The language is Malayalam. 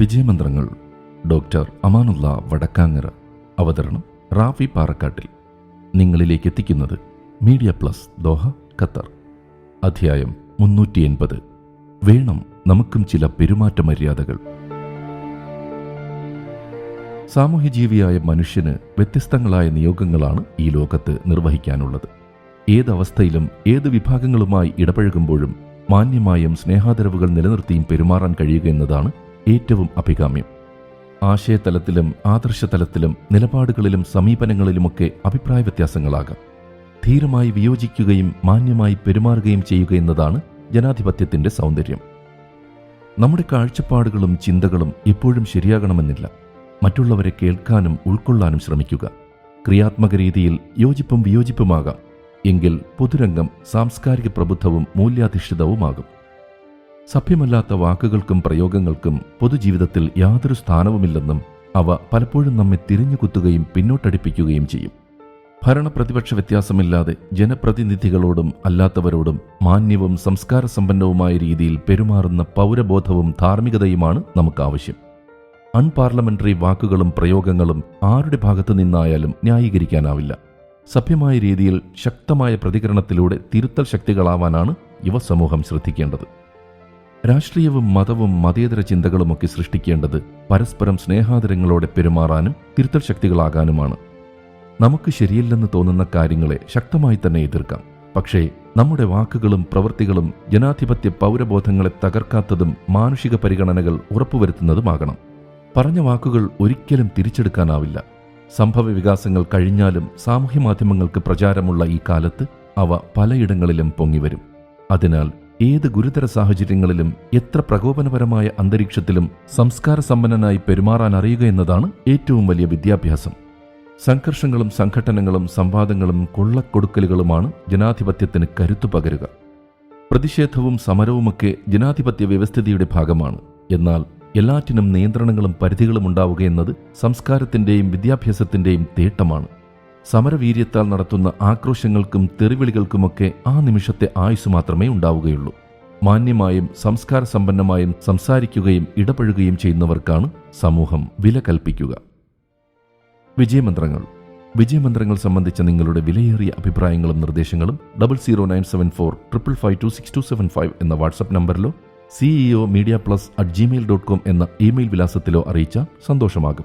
വിജയമന്ത്രങ്ങൾ ഡോക്ടർ അമാനുള്ള വടക്കാങ്ങര അവതരണം റാഫി പാറക്കാട്ടിൽ. നിങ്ങളിലേക്ക് എത്തിക്കുന്നത് മീഡിയ പ്ലസ് ദോഹ ഖത്തർ. അധ്യായം മുന്നൂറ്റി എൺപത് വേണം നമുക്കും ചില പെരുമാറ്റ മര്യാദകൾ സാമൂഹ്യജീവിയായ മനുഷ്യന് വ്യത്യസ്തങ്ങളായ നിയോഗങ്ങളാണ് ഈ ലോകത്ത് നിർവഹിക്കാനുള്ളത്. ഏതവസ്ഥയിലും ഏത് വിഭാഗങ്ങളുമായി ഇടപഴകുമ്പോഴും മാന്യമായും സ്നേഹാദരവുകൾ നിലനിർത്തിയും പെരുമാറാൻ കഴിയുക എന്നതാണ് ഏറ്റവും അഭികാമ്യം. ആശയതലത്തിലും ആദർശതലത്തിലും നിലപാടുകളിലും സമീപനങ്ങളിലുമൊക്കെ അഭിപ്രായ വ്യത്യാസങ്ങളാകാം ധീരമായി വിയോജിക്കുകയും മാന്യമായി പെരുമാറുകയും ചെയ്യുക എന്നതാണ് ജനാധിപത്യത്തിന്റെ സൗന്ദര്യം. നമ്മുടെ കാഴ്ചപ്പാടുകളും ചിന്തകളും എപ്പോഴും ശരിയാകണമെന്നില്ല. മറ്റുള്ളവരെ കേൾക്കാനും ഉൾക്കൊള്ളാനും ശ്രമിക്കുക. ക്രിയാത്മക രീതിയിൽ യോജിപ്പും വിയോജിപ്പുമാകാം. എങ്കിൽ പൊതുരംഗം സാംസ്കാരിക പ്രബുദ്ധവും മൂല്യാധിഷ്ഠിതവുമാകും. സഭ്യമല്ലാത്ത വാക്കുകൾക്കും പ്രയോഗങ്ങൾക്കും പൊതുജീവിതത്തിൽ യാതൊരു സ്ഥാനവുമില്ലെന്നും അവ പലപ്പോഴും നമ്മെ തിരിഞ്ഞുകുത്തുകയും പിന്നോട്ടടിപ്പിക്കുകയും ചെയ്യും. ഭരണപ്രതിപക്ഷ വ്യത്യാസമില്ലാതെ ജനപ്രതിനിധികളോടും അല്ലാത്തവരോടും മാന്യവും സംസ്കാരസമ്പന്നവുമായ രീതിയിൽ പെരുമാറുന്ന പൗരബോധവും ധാർമ്മികതയുമാണ് നമുക്ക് ആവശ്യം അൺപാർലമെന്ററി വാക്കുകളും പ്രയോഗങ്ങളും ആരുടെ ഭാഗത്തു നിന്നായാലും ന്യായീകരിക്കാനാവില്ല. സഭ്യമായ രീതിയിൽ ശക്തമായ പ്രതികരണത്തിലൂടെ തിരുത്തൽ ശക്തികളാവാനാണ് യുവസമൂഹം ശ്രദ്ധിക്കേണ്ടത്. രാഷ്ട്രീയവും മതവും മതേതര ചിന്തകളുമൊക്കെ സൃഷ്ടിക്കേണ്ടത് പരസ്പരം സ്നേഹാദരങ്ങളോടെ പെരുമാറാനും തിരുത്തൽ ശക്തികളാകാനുമാണ് നമുക്ക് ശരിയല്ലെന്ന് തോന്നുന്ന കാര്യങ്ങളെ ശക്തമായി തന്നെ എതിർക്കാം. പക്ഷേ നമ്മുടെ വാക്കുകളും പ്രവൃത്തികളും ജനാധിപത്യ പൗരബോധങ്ങളെ തകർക്കാത്തതും മാനുഷിക പരിഗണനകൾ ഉറപ്പുവരുത്തുന്നതുമാകണം. പറഞ്ഞ വാക്കുകൾ ഒരിക്കലും തിരിച്ചെടുക്കാനാവില്ല. സംഭവ വികാസങ്ങൾ കഴിഞ്ഞാലും സാമൂഹ്യ മാധ്യമങ്ങൾക്ക് പ്രചാരമുള്ള ഈ കാലത്ത് അവ പലയിടങ്ങളിലും പൊങ്ങിവരും. അതിനാൽ ഏത് ഗുരുതര സാഹചര്യങ്ങളിലും എത്ര പ്രകോപനപരമായ അന്തരീക്ഷത്തിലും സംസ്കാര സമ്പന്നനായി പെരുമാറാൻ അറിയുക എന്നതാണ് ഏറ്റവും വലിയ വിദ്യാഭ്യാസം. സംഘർഷങ്ങളും സംഘട്ടനങ്ങളും സംവാദങ്ങളും കൊള്ളക്കൊടുക്കലുകളുമാണ് ജനാധിപത്യത്തിന് കരുത്തു പകരുക. പ്രതിഷേധവും സമരവുമൊക്കെ ജനാധിപത്യ വ്യവസ്ഥിതിയുടെ ഭാഗമാണ്. എന്നാൽ എല്ലാറ്റിനും നിയന്ത്രണങ്ങളും പരിധികളും ഉണ്ടാവുക എന്നത് സംസ്കാരത്തിന്റെയും വിദ്യാഭ്യാസത്തിന്റെയും തേട്ടമാണ് സമരവീര്യത്താൽ നടത്തുന്ന ആക്രോശങ്ങൾക്കും തെറിവിളികൾക്കുമൊക്കെ ആ നിമിഷത്തെ ആയുസ് മാത്രമേ ഉണ്ടാവുകയുള്ളൂ. മാന്യമായും സംസ്കാര സമ്പന്നമായും സംസാരിക്കുകയും ഇടപഴകുകയും ചെയ്യുന്നവർക്കാണ് സമൂഹം വില കൽപ്പിക്കുക. വിജയമന്ത്രങ്ങൾ. വിജയമന്ത്രങ്ങൾ സംബന്ധിച്ച നിങ്ങളുടെ വിലയേറിയ അഭിപ്രായങ്ങളും നിർദ്ദേശങ്ങളും double zero nine seven four triple five two six two seven five എന്ന WhatsApp നമ്പറിലോ CEO media plus at Gmail dot com എന്ന ഇമെയിൽ വിലാസത്തിലോ അറിയിച്ചാൽ സന്തോഷമാകും.